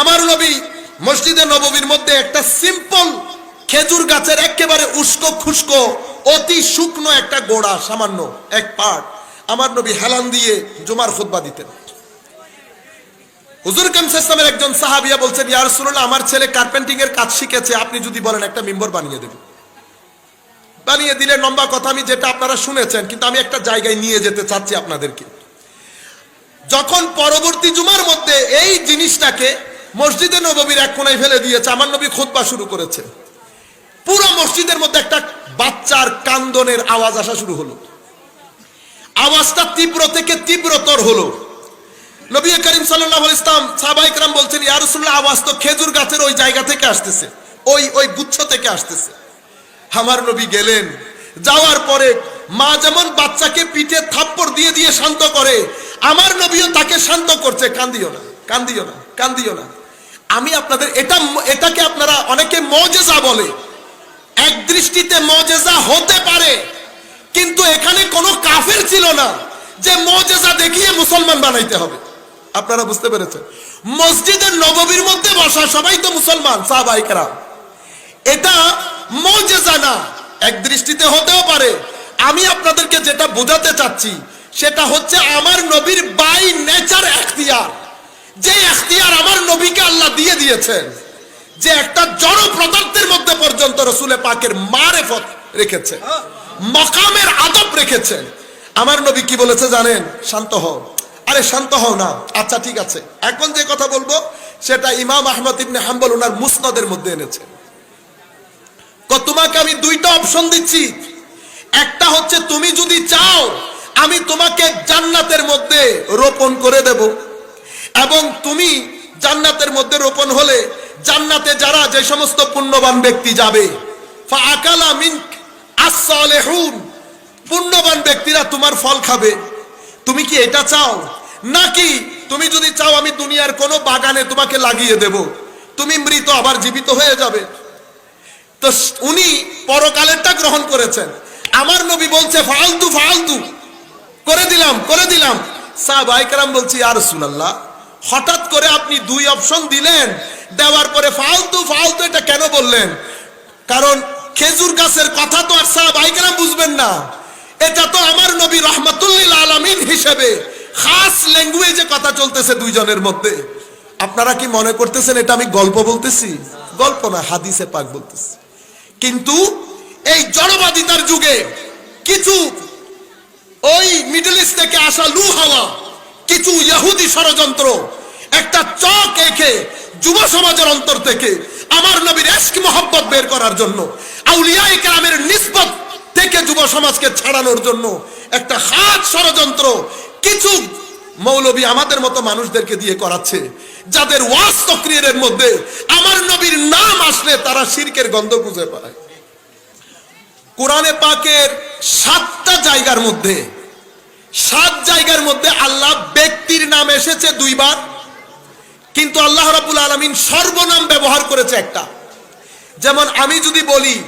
আমার নবী মসজিদে নববীর মধ্যে একটা সিম্পল খেজুর গাছের একেবারে উস্কো খুস্কো, অতি শুকনো একটা গোড়া, সামান্য এক পার্ট আমার নবী হেলান দিয়ে জুমার খুতবা দিতেন। হুজুর কামসামের একজন সাহাবিয়া বলছেন ইয়ার রাসূলুল্লাহ, আমার ছেলে কার্পেন্টিং এর কাজ শিখেছে, আপনি যদি বলেন একটা মিম্বর বানিয়ে দেবেন বানিয়ে দিলে লম্বা কথা আমি যেটা আপনারা শুনেছেন, কিন্তু আমি একটা জায়গায় নিয়ে যেতে চাচ্ছি আপনাদেরকে। যখন পরবর্তী জুমার মধ্যে এই জিনিসটাকে মসজিদে নবীর এক কোনায় ফেলে দিয়েছে, আমার নবী খুতবা শুরু করেছে। পুরো মসজিদের মধ্যে একটা বাচ্চার কান্দনের আওয়াজ আসা শুরু হলো। আওয়াজটা তীব্র থেকে তীব্রতর হলো। নবী করিম সাল্লাহ ইসলাম সাহাবাইকরাম বলছেন, ইয়া রাসূলুল্লাহ, আওয়াজ তো খেজুর গাছের ওই জায়গা থেকে আসতেছে, ওই ওই গুচ্ছ থেকে আসতেছে। আমার নবী গেলেন, যাওয়ার পরে মা যেমন বাচ্চাকে পিঠে থাপ্পড় দিয়ে দিয়ে শান্ত করে, আমার নবীও তাকে শান্ত করছে, কান্দিও না কান্দিও না কান্দিও না। আমি আপনাদের, এটা এটাকে আপনারা অনেকে মজেজা বলে। এক দৃষ্টিতে মজেজা হতে পারে, কিন্তু এখানে কোনো কাফের ছিল না যে মজেজা দেখিয়ে মুসলমান বানাইতে হবে। আপনারা বুঝতে পেরেছেন? মসজিদের নববীর মধ্যে বসা সবাই তো মুসলমান সাহাবাইকরা এটা মজেজা না, এক দৃষ্টিতে হতেও পারে। আমি আপনাদেরকে যেটা বোঝাতে চাচ্ছি, সেটা হচ্ছে আমার নবীর বাই নেচার এখতিয়ার। যে এখতিয়ার আমার নবীকে আল্লাহ দিয়ে দিয়েছেন, যে একটা জড় পদার্থের মধ্যে পর্যন্ত রসুলে পাকের মারেফত রেখেছে, মকামের আদব রেখেছেন আমার নবী কি বলেছে জানেন? শান্ত হও। আরে শান্ত হও না। আচ্ছা ঠিক আছে। এখন যে কথা বলব, সেটা ইমাম আহমদ ইবনে হাম্বল ওনার মুসনদের মধ্যে এনেছেন তো তোমাকে আমি দুইটা অপশন দিচ্ছি। একটা হচ্ছে, তুমি যদি চাও, আমি তোমাকে জান্নাতের মধ্যে রোপণ করে দেব। এবং তুমি জান্নাতের মধ্যে রোপণ হলে জান্নাতে যারা যে সমস্ত পুণ্যবান ব্যক্তি যাবে আস-সালিহুন, পুণ্যবান ব্যক্তিরা তোমার ফল খাবে। তুমি কি এটা চাও? নাকি তুমি যদি চাও আমি দুনিয়ার কোনো বাগানে তোমাকে লাগিয়ে দেব, তুমি মৃত আবার জীবিত হয়ে যাবে। তো উনি পরকালেরটা গ্রহণ করেছেন। আমার নবী বলছে ফালতু ফালতু করে দিলাম করে দিলাম। সাহাবাইকারাম বলছি আর সুনাল্লাহ হঠাৎ করে আপনি দুই অপশন দিলেন, দেওয়ার পরে ফালতু ফালতু এটা কেন বললেন? কারণ খেজুর গাছের কথা তো আর সাহাবাইকারাম বুঝবেন না। এটা তো আমার নবী রহমতুল্লিল আলমিন হিসেবে খাস ল্যাঙ্গুয়েজে কথা চলতেছে দুইজনের মধ্যে। আপনারা কি মনে করতেছেন এটা আমি গল্প বলতেছি? গল্প না, হাদিসে পাক বলতেছি। কিন্তু এই জড়বাদিতার যুগে কিছু ওই মিডল ইস্ট থেকে আসা লু হাওয়া কিছু ইহুদি ষড়যন্ত্র, একটা চক এঁকে যুব সমাজের অন্তর থেকে আমার নবীর এশক মোহাব্বত বের করার জন্য আউলিয়া ইকরামের নিসবত থেকে যুব সমাজকে ছাড়ানোর জন্য একটা হাত ষড়যন্ত্র কিছু মৌলবী আমাদের মতো মানুষদেরকে দিয়ে করাচ্ছে, যাদের ওয়াজ তক্রিয়ের মধ্যে আমার নবীর নাম আসলে তারা শিরকের গন্ধ খুঁজে পায়। কোরআনে পাকের সাতটা জায়গার মধ্যে সাত জায়গার মধ্যে আল্লাহ ব্যক্তির নাম এসেছে দুইবার। কিন্তু আল্লাহ রাবুল আলমিন সর্বনাম ব্যবহার করেছে একটা। যেমন আমি যদি বলি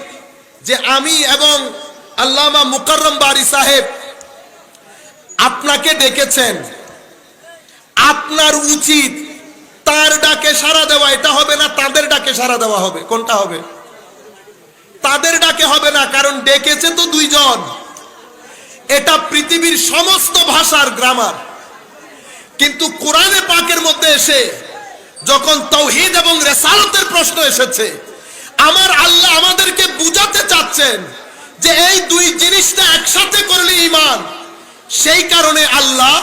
যে আমি এবং আল্লামা মুকাররম বারি সাহেব আপনাকে ডেকেছেন। আপনার উচিত তার ডাকে সাড়া দেওয়া। এটা হবে না, তাদের ডাকে সাড়া দেওয়া হবে। কোনটা হবে? তাদের ডাকে হবে না, কারণ ডেকেছে তো দুইজন। এটা পৃথিবীর সমস্ত ভাষার গ্রামার কিন্তু কোরআনে পাকের মধ্যে এসে যখন তৌহিদ এবং রেসালতের প্রশ্ন এসেছে, আমার আল্লাহ আমাদেরকে বুঝাতে চাচ্ছেন যে এই দুই জিনিসটা একসাথে করলে ইমান সেই কারণে আল্লাহ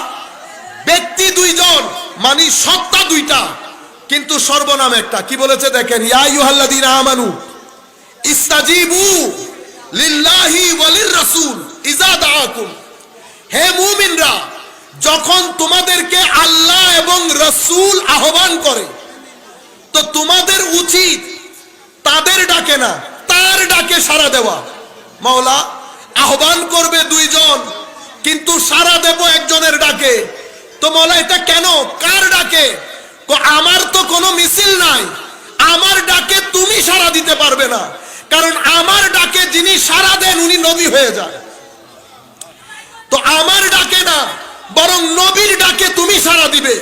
ব্যক্তি দুইজন মানে সত্তা দুইটা, কিন্তু সর্বনাম একটা। কি বলেছে দেখেন? ইয়া ইউহাল্লাযীনা আমানু ইস্তাজিবু লিল্লাহি ওয়ালির রাসূল ইজা দাআকুম। হে মুমিনরা, যখন তোমাদেরকে আল্লাহ এবং রসুল আহ্বান করে, তো তোমাদের উচিত তাদের ডাকে না, তার ডাকে সাড়া দেওয়া। মাওলা, আহ্বান করবে দুইজন, কিন্তু সাড়া দেব একজনের ডাকে। তো মাওলা, এটা কেন? কার ডাকে? আমার তো কোনো মিছিল নাই। আমার ডাকে তুমি সাড়া দিতে পারবে না। কারণ আমার ডাকে যিনি সারা দেন, উনি নবী হয়ে যায়। তো আমার ডাকে না, বরং নবীর ডাকে তুমি সাড়া দিবে।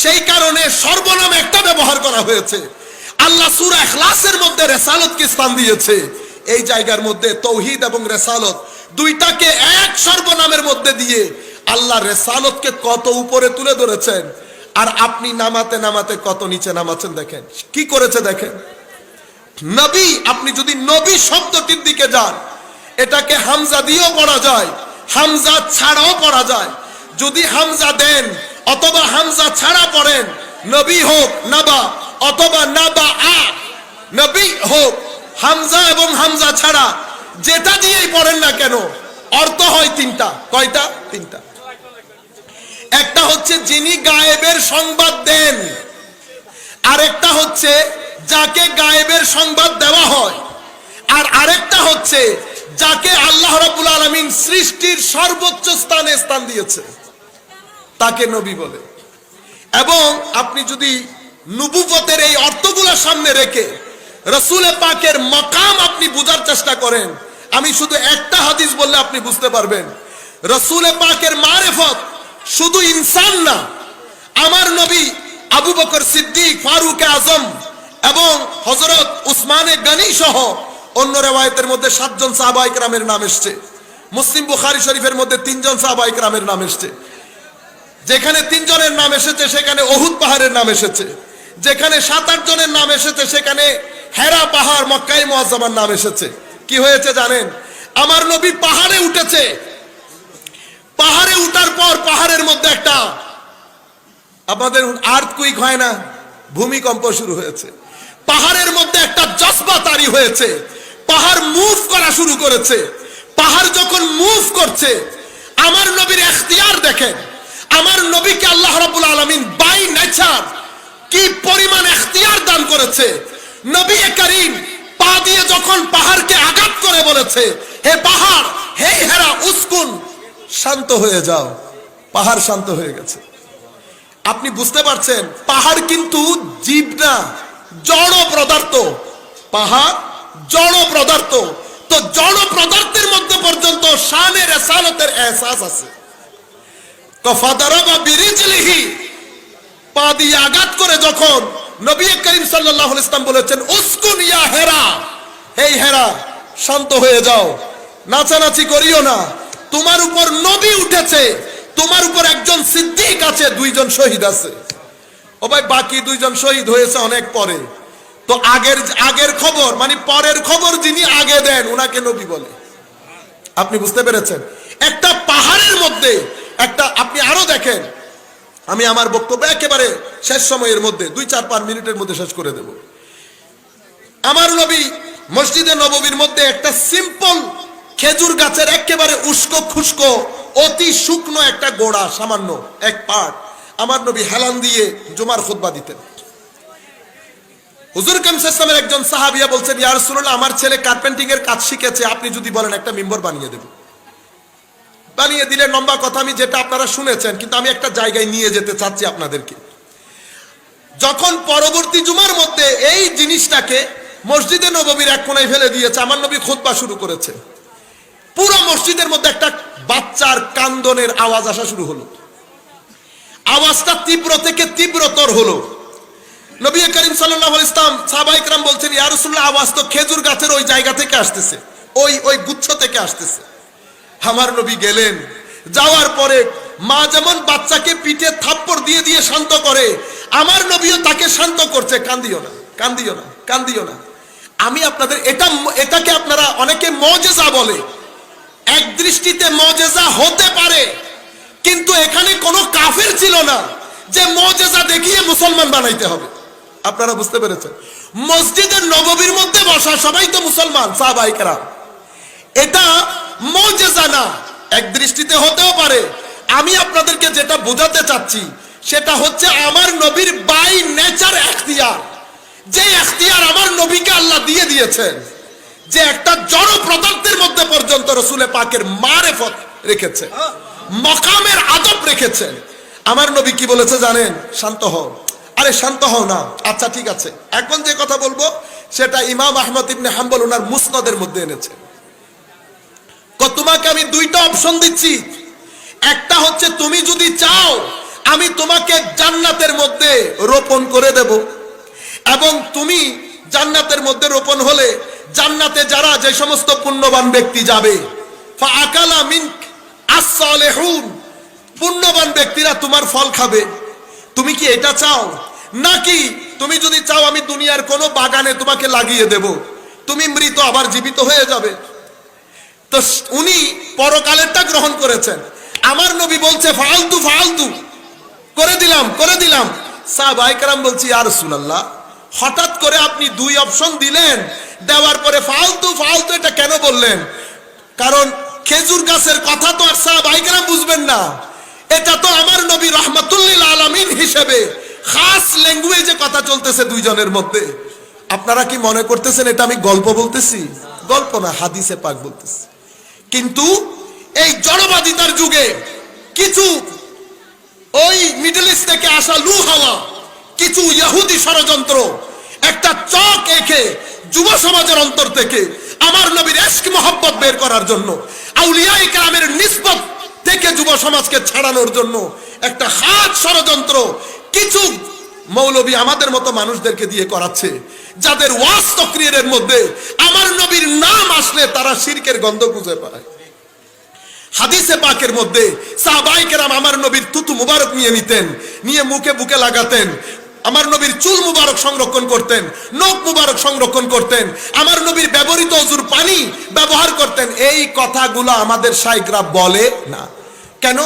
সেই কারণে সর্বনাম একটা ব্যবহার করা হয়েছে। আল্লাহ সুরা এখলাসের মধ্যে রেসালতকে স্থান দিয়েছে। এই জায়গার মধ্যে তৌহিদ এবং রেসালত দুইটাকে এক সর্বনামের মধ্যে দিয়ে আল্লাহ রেসালতকে কত উপরে তুলে ধরেছেন। আর আপনি নামাতে নামাতে কত নিচে নামাচ্ছেন দেখেন। কি করেছে দেখেন? নবী, আপনি যদি নবী শব্দটির দিকে যান, এটাকে হামজা দিয়েও পড়া যায়, হামজা ছাড়াও পড়া যায়। যদি হামজা দেন, অথবা হামজা ছাড়া পড়েন, নবী হোক, নাবা, অথবা নাবা আ, নবী হোক, হামজা এবং হামজা ছাড়া, যেটা দিয়েই পড়েন না কেন, অর্থ হয় তিনটা। কয়টা? তিনটা। একটা হচ্ছে যিনি গায়েবের সংবাদ দেন, আরেকটা হচ্ছে যাকে গায়েবের সংবাদ দেওয়া হয়। আর আরেকটা হচ্ছে, যাকে আল্লাহ রাব্বুল আলামিন সৃষ্টির সর্বোচ্চ স্থানে স্থান দিয়েছে, তাকে নবী বলে। এবং আপনি যদি নুবুবতের এই অর্থগুলো সামনে রেখে রসুলে পাকের মকাম আপনি বুঝার চেষ্টা করেন, আমি শুধু একটা হাদিস বললে আপনি বুঝতে পারবেন। রসুলে পাকের মারেফত শুধু ইনসান না, আমার নবী আবু বকর সিদ্দিক, ফারুক আজম এবং হজরত উসমানে গনি সহ অন্য রেওয়ায়তের মধ্যে সাতজন সাহাবাইক রামের নাম এসছে। মুসলিম বুখারি শরীফের মধ্যে তিনজন সাহাবাইক রামের নাম এসছে। যেখানে তিনজনের নাম এসেছে, সেখানে অহুদ পাহাড়ের নাম এসেছে। যেখানে সাত, আট জনের নাম এসেছে, সেখানে হেরা পাহাড় মক্কাই মোয়াজ্জামার নাম এসেছে। কি হয়েছে জানেন? আমার নবী পাহাড়ে উঠেছে। পাহাড়ে উঠার পর পাহাড়ের মধ্যে একটা, আমাদের আর্থ কুইক হয় না, ভূমিকম্প শুরু হয়েছে। পাহাড়ের মধ্যে একটা জজবা তারি হয়েছে। পাহাড় মুভ করা শুরু করেছে। পাহাড় যখন মুভ করছে, আমার নবীর এখতিয়ার দেখেন। আমার নবীকে আল্লাহ রাব্বুল আলামিন বাই নেচার কি পরিমাণ এখতিয়ার দান করেছে। নবী করিম পা দিয়ে যখন পাহাড়কে আঘাত করে বলেছে, হে পাহাড়, হে হেরা, উস্কুন, শান্ত হয়ে যাও। পাহাড় শান্ত হয়ে গেছে। আপনি বুঝতে পারছেন, পাহাড় কিন্তু জীব না। জড় পদার্থ। পাহাড় জড় পদার্থ। তো জড় পদার্থের মধ্যে পর্যন্ত শানের এসালতের এহসাস আছে। কফাদারা বা পা দিয়ে আঘাত করে যখন নবী করিম আলাইহি ইসলাম বলেছেন, উসকুন ইয়া হেরা হেরা, শান্ত হয়ে যাও। নাচানাচি করিও না। তোমার উপর নবী উঠেছে, তোমার উপর একজন সিদ্দিক আছে, দুইজন শহীদ আছে। ও ভাই, বাকি দুইজন শহীদ হয়েছে অনেক পরে। তো আগের আগের খবর মানে পরের খবর যিনি আগে দেন, উনাকে নবী বলে। আপনি বুঝতে পেরেছেন? একটা পাহাড়ের মধ্যে, একটা, আপনি আরও দেখেন। আমি আমার বক্তব্য একেবারে শেষ সময়ের মধ্যে, দুই, চার, পাঁচ মিনিটের মধ্যে শেষ করে দেব। আমার নবী মসজিদে নববীর মধ্যে একটা সিম্পল খেজুর গাছের একেবারে উস্কো খুস্কো অতি শুকনো একটা গোড়া, সামান্য এক পাট। আমার নবী হেলান দিয়ে জুমার খুতবা দিতেন। হুজুর কামসামের একজন সাহাবিয়া বলছেন, ইয়া রাসূলুল্লাহ, আমার ছেলে কার্পেন্টিং এর কাজ শিখেছে, আপনি যদি বলেন একটা মিম্বর বানিয়ে দেব। বানিয়ে দিলে লম্বা কথা, আমি যেটা আপনারা শুনেছেন, কিন্তু আমি একটা জায়গায় নিয়ে যেতে চাচ্ছি আপনাদেরকে। যখন পরবর্তী জুমার মধ্যে এই জিনিসটাকে মসজিদে নববীর এক কোনায় ফেলে দিয়েছে, আমার নবী খুতবা শুরু করেছে পুরো মসজিদের মধ্যে একটা বাচ্চার কান্দনের আওয়াজ আসা শুরু হলো। আওয়াজটা তীব্র থেকে তীব্রতর হলো। নবী করিম সাল্লাহ ইসলাম সাহাবাইকরাম বলছেন ইয়ারসুল্লাহ আওয়াজ তো খেজুর গাছের ওই জায়গা থেকে আসতেছে। ওই ওই গুচ্ছ থেকে আসতেছে। আমার নবী গেলেন। যাওয়ার পরে মা যেমন বাচ্চাকে পিঠে থাপ্পড় দিয়ে দিয়ে শান্ত করে, আমার নবীও তাকে শান্ত করছে। কান্দিও না কান্দিও না কান্দিও না। আমি আপনাদের এটা, এটাকে আপনারা অনেকে মজেজা বলে। এক দৃষ্টিতে মজেজা হতে পারে কিন্তু এখানে কোনো কাফের ছিল না যে মজেজা দেখিয়ে মুসলমান বানাইতে হবে। আপনারা বুঝতে পেরেছেন? মসজিদের নববীর মধ্যে বসা সবাই তো মুসলমান সাহাবাহিকেরা এটা মজেজা না, এক দৃষ্টিতে হতেও পারে। আমি আপনাদেরকে যেটা বোঝাতে চাচ্ছি, সেটা হচ্ছে আমার নবীর বাই নেচার এখতিয়ার। যে এখতিয়ার আমার নবীকে আল্লাহ দিয়ে দিয়েছেন, যে একটা জড় পদার্থের মধ্যে পর্যন্ত রসুলে পাকের মারেফত রেখেছে। মকামের আদব রেখেছেন। আমার নবী কি বলেছে জানেন? শান্ত হও। আরে, শান্ত হও না। আচ্ছা ঠিক আছে। এখন যে কথা বলব, সেটা ইমাম আহমদ ইবনে হাম্বল ওনার মুসনদের মধ্যে এনেছে। তোমাকে আমি দুইটা অপশন দিচ্ছি। একটা হচ্ছে, তুমি যদি চাও, আমি তোমাকে জান্নাতের মধ্যে রোপণ করে দেব। এবং তুমি জান্নাতের মধ্যে রোপণ হলে জান্নাতে যারা যে সমস্ত পুণ্যবান ব্যক্তি যাবে আকালা মিন পুণ্যবান ব্যক্তিরা তোমার ফল খাবে। তুমি কি এটা চাও? নাকি তুমি যদি চাও আমি দুনিয়ার কোনো বাগানে তোমাকে লাগিয়ে দেব? তুমি মৃত, আবার জীবিত হয়ে যাবে। তো উনি পরকালেরটা গ্রহণ করেছেন। আমার নবী বলছে, ফালতু ফালতু। করে দিলাম করে দিলাম। সাহাবাইকারাম বলছি আর সুলাল্লাহ হঠাৎ করে আপনি দুই অপশন দিলেন। দেওয়ার পরে ফালতু ফালতু এটা কেন বললেন? কারণ খেজুর গাছের কথা তো আর সাহাবাইকারাম বুঝবেন না। এটা তো আমার নবী রহমাতুল্লিল আলামিন হিসেবে খাস ল্যাঙ্গুয়েজে কথা চলতেছে দুইজনের মধ্যে। আপনারা কি মনে করতেছেন এটা আমি গল্প বলতেছি? গল্প না, হাদিসে পাক বলতেছি। কিন্তু এই জড়বাদিতার যুগে কিছু ওই মিডল ইস্ট থেকে আসা লু হাওয়া, কিছু ইহুদি ষড়যন্ত্র, একটা চক এঁকে যুব সমাজের অন্তর থেকে আমার নবীর এশক মোহাব্বত বের করার জন্য আউলিয়াই কালামের নিসবত থেকে যুব সমাজকে ছাড়ানোর জন্য একটা হাত ষড়যন্ত্র কিছু মৌলবী আমাদের মতো মানুষদেরকে দিয়ে করাচ্ছে। যাদের ওয়াস তক্রিয়ের মধ্যে আমার নবীর নাম আসলে তারা শিরকের গন্ধ খুঁজে পায়। হাদিসে পাকের মধ্যে সাহাবাইকেরাম আমার নবীর তুতু মুবারক নিয়ে নিতেন, নিয়ে মুখে বুকে লাগাতেন। আমার নবীর চুল মুবারক সংরক্ষণ করতেন, নখ মুবারক সংরক্ষণ করতেন, আমার নবীর ব্যবহৃত অজুর পানি ব্যবহার করতেন, এই কথাগুলো আমাদের সাইকরা বলে না। কেন?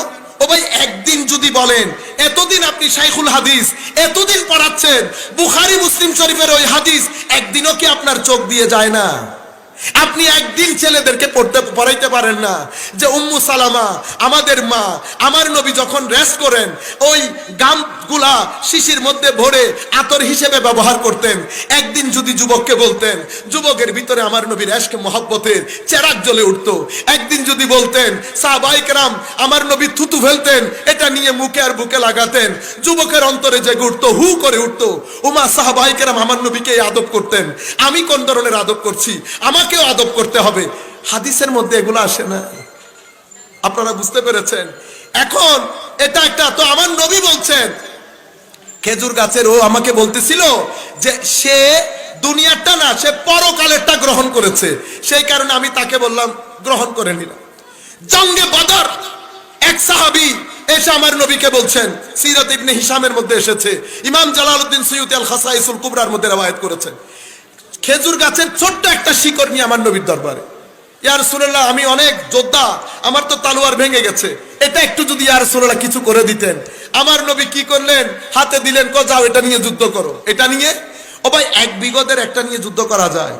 ও ভাই, একদিন যদি বলেন, এতদিন আপনি শাইখুল হাদিস, এতদিন পড়াচ্ছেন, বুখারি, মুসলিম শরীফের ওই হাদিস, একদিনও কি আপনার চোখ দিয়ে যায় না? আপনি একদিন ছেলেদেরকে পড়তে, পড়াইতে পারেন না যে, উম্মু সালামা, আমাদের মা, আমার নবী যখন রেস্ট করেন, ওই গামগুলা শিশির মধ্যে ভরে আতর হিসেবে ব্যবহার করতেন। একদিন যদি যুবককে বলতেন, যুবকের ভিতরে আমার নবীর এশকে মহব্বতের চেরাক জ্বলে উঠতো। একদিন যদি বলতেন সাহবাইকরাম আমার নবী থুতু ফেলতেন, এটা নিয়ে মুখে আর বুকে লাগাতেন। যুবকের অন্তরে জেগে উঠতো, হু করে উঠতো, উমা সাহবাইকেরাম আমার নবীকে আদব করতেন। আমি কোন ধরনের আদব করছি? আমাকেও আদব করতে হবে। হাদিসের মধ্যে এগুলো আসে না। আপনারা বুঝতে পেরেছেন? এখন এটা একটা, তো আমার নবী বলছেন খেজুর গাছের ও আমাকে বলতেছিল যে সে দুনিয়ারটা না, সে পরকালেরটা গ্রহণ করেছে। সেই কারণে আমি তাকে বললাম, গ্রহণ করে নিলাম। জঙ্গে বদর, এক সাহাবি এসে আমার নবীকে বলছেন, সিরাত ইবনে হিসামের মধ্যে এসেছে। ইমাম জালালউদ্দিন সৈয়দ আল খাসাইসুল কুবরার মধ্যে রওয়ায়াত করেছেন। খেজুর গাছের ছোট্ট একটা শিকড় নিয়ে আমার নবীর দরবারে। ইয়ার সুরাল্লাহ আমি অনেক যোদ্ধা, আমার তো তালোয়ার ভেঙে গেছে। এটা একটু যদি ইয়ার সুরাল্লাহ কিছু করে দিতেন। আমার নবী কি করলেন? হাতে দিলেন ক যাও, এটা নিয়ে যুদ্ধ করো। এটা নিয়ে? ও ভাই, এক বিগতের একটা নিয়ে যুদ্ধ করা যায়।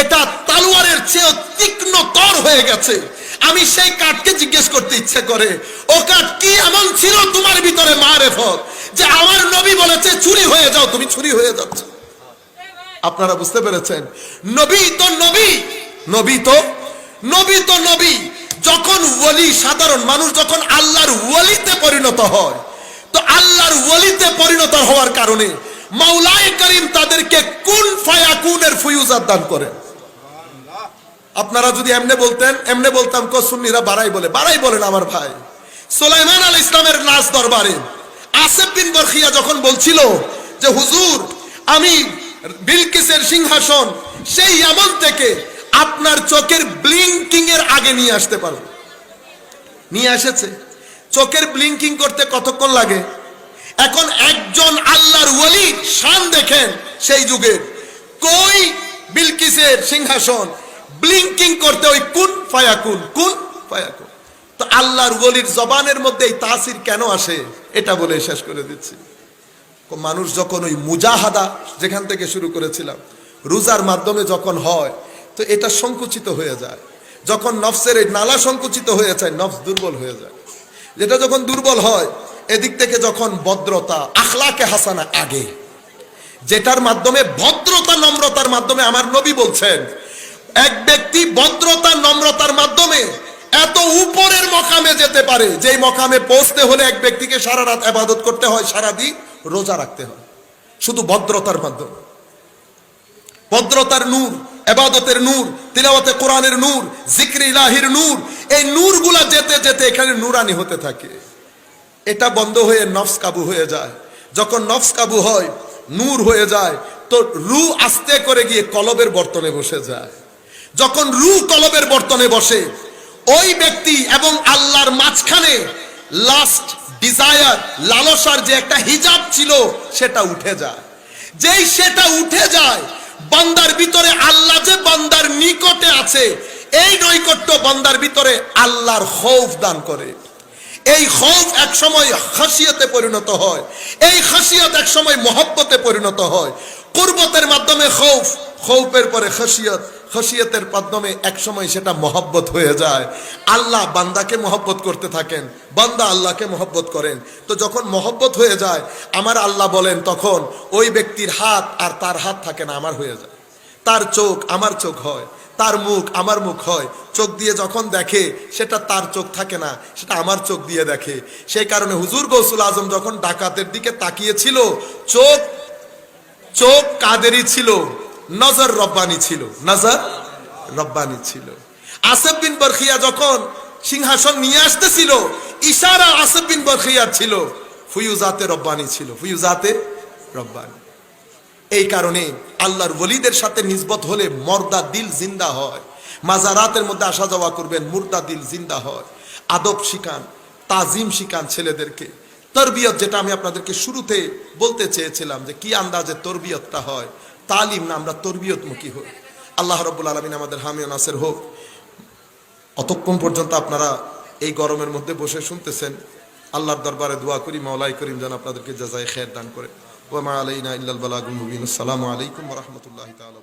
এটা তালুয়ারের চেয়ে তীক্ষ্ণ তর হয়ে গেছে। আমি সেই কাঠকে জিজ্ঞেস করতে ইচ্ছে করে, ও কাঠ কি এমন ছিল তোমার ভিতরে মা রেফত যে আমার নবী বলেছে, চুরি হয়ে যাও, তুমি চুরি হয়ে যাচ্ছ? আপনারা বুঝতে পেরেছেন? নবী তো নবী নবী তো নবী তো নবী। যখন ওলি সাধারণ মানুষ, যখন আল্লাহর ওলিতে পরিণত হয়, তো আল্লাহর ওলিতে পরিণত হওয়ার কারণে মাওলায়ে করিম তাদেরকে কোন ফায়াকুনের ফুয়ুজাত দান করেন। আপনারা যদি এমনে বলতেন, এমনে বলতাম, কো সুন্নিরা বাড়াই বলে, বাড়াই বলেন আমার ভাই। সোলাইমান আল ইসলামের নাচ দরবারে আসেফ বিন বরখিয়া যখন বলছিল যে, হুজুর, আমি বিলকিসের সিংহাসন সেই আমল থেকে আপনার চোখের ব্লিঙ্কিং এর আগে নিয়ে আসতে পারব নিয়ে এসেছে। চোখের ব্লিঙ্কিং করতে কতক্ষণ লাগে? এখন একজন আল্লাহর ওলি শান দেখেন সেই যুগের। কই বিলকিসের সিংহাসন? ব্লিঙ্কিং করতে ওই কুন ফায়াকুন কোন ফায়াকুন তো আল্লাহর ওলির জবানের মধ্যে এই তাসির কেন আসে? এটা বলে শেষ করে দিচ্ছি। মানুষ যখন ওই মুজাহাদা যেখান থেকে শুরু করেছিলাম, রোজার মাধ্যমে যখন হয় তো এটা সংকুচিত হয়ে যায়। যখন নফসের এই নালা সংকুচিত হয়ে যায়, নফস দুর্বল হয়ে যায়। যেটা যখন দুর্বল হয়, এদিক থেকে যখন ভদ্রতা, আখলাকে হাসানা আগে। যেটার মাধ্যমে ভদ্রতা, নম্রতার মাধ্যমে আমার নবী বলছেন, এক ব্যক্তি ভদ্রতা, নম্রতার মাধ্যমে এত উপরের মকামে যেতে পারে, যেই মকামে পৌঁছতে হলে এক ব্যক্তিকে সারা রাত আবাদত করতে হয়, সারা দিন রোজা রাখতে হয়। শুধু ভদ্রতার মাধ্যমে। ভদ্রতার নূর এবাদতের নূর, তিলাওয়াতে কোরআনের নূর, জিক্রি ইলাহির নূর, এই নূরগুলা যেতে যেতে এখানে নূরানি হতে থাকে। এটা বন্ধ হয়ে নফস কাবু হয়ে যায়। যখন নফস কাবু হয়, নূর হয়ে যায়, তো রু আস্তে করে গিয়ে কলবের বর্তনে বসে যায়। যখন রু কলবের বর্তনে বসে, ওই ব্যক্তি এবং আল্লাহর মাঝখানে লাস্ট ডিজায়ার লালসার যে একটা হিজাব ছিল, সেটা উঠে যায়। যেই সেটা উঠে যায় বান্দার ভিতরে আল্লাহ যে বান্দার নিকটে আছে, এই নৈকট্য বান্দার ভিতরে আল্লাহর খৌফ দান করে। এই খৌফ এক সময় হাসিয়াতে পরিণত হয়, এই হাসিয়াত এক সময় মহব্বতে পরিণত হয়। কুরবতের মাধ্যমে খৌফ। খৌফের পরে খাসিয়ত। খাসিয়তের মাধ্যমে এক সময় সেটা মহব্বত হয়ে যায়। আল্লাহ বান্দাকে মহব্বত করতে থাকেন। বান্দা আল্লাহকে মহব্বত করেন। তো যখন মহব্বত হয়ে যায়, আমার আল্লাহ বলেন, তখন ওই ব্যক্তির হাত আর তার হাত থাকে না, আমার হয়ে যায়। তার চোখ আমার চোখ হয়, তার মুখ আমার মুখ হয়। চোখ দিয়ে যখন দেখে, সেটা তার চোখ থাকে না, সেটা আমার চোখ দিয়ে দেখে। সেই কারণে হুজুর গৌসুল আজম যখন ডাকাতের দিকে তাকিয়েছিল, চোখ চোখ কাদেরই ছিল, নজর রব্বানি ছিল। নজর রব্বানি ছিল। আসেফ বিন বরখিয়া যখন সিংহাসন নিয়ে আসতেছিল, ইশারা আসেফ বিন বরখিয়া ছিল, ফুয়ুজাতে রব্বানি ছিল, ফুয়ুজাতে রব্বানি। এই কারণে আল্লাহর ওলিদের সাথে নিজবত হলে মর্দা দিল জিন্দা হয়। মাজারাতের মধ্যে আসা যাওয়া করবেন, মুর্দা দিল জিন্দা হয়। আদব শিখান, তাজিম শিখান ছেলেদেরকে। তরবিয়ত যেটা আমি আপনাদেরকে শুরুতে বলতে চেয়েছিলাম যে কি আন্দাজে তরবিয়তটা হয়, তালিম না আমরা তরবিয়তমুখী হই। আল্লাহ রব্বুল আলমিন আমাদের হামিও নাসের হোক, অতক্ষণ পর্যন্ত আপনারা এই গরমের মধ্যে বসে শুনতেছেন, আল্লাহর দরবারে দোয়া করি, মাওলাই করিম যেন আপনাদেরকে জাজায় খের দান করে। ওমা আলাইনা ইল্লাল বালাগুল মুবিন। আসসালামু আলাইকুম ওয়া রাহমাতুল্লাহি তাআলা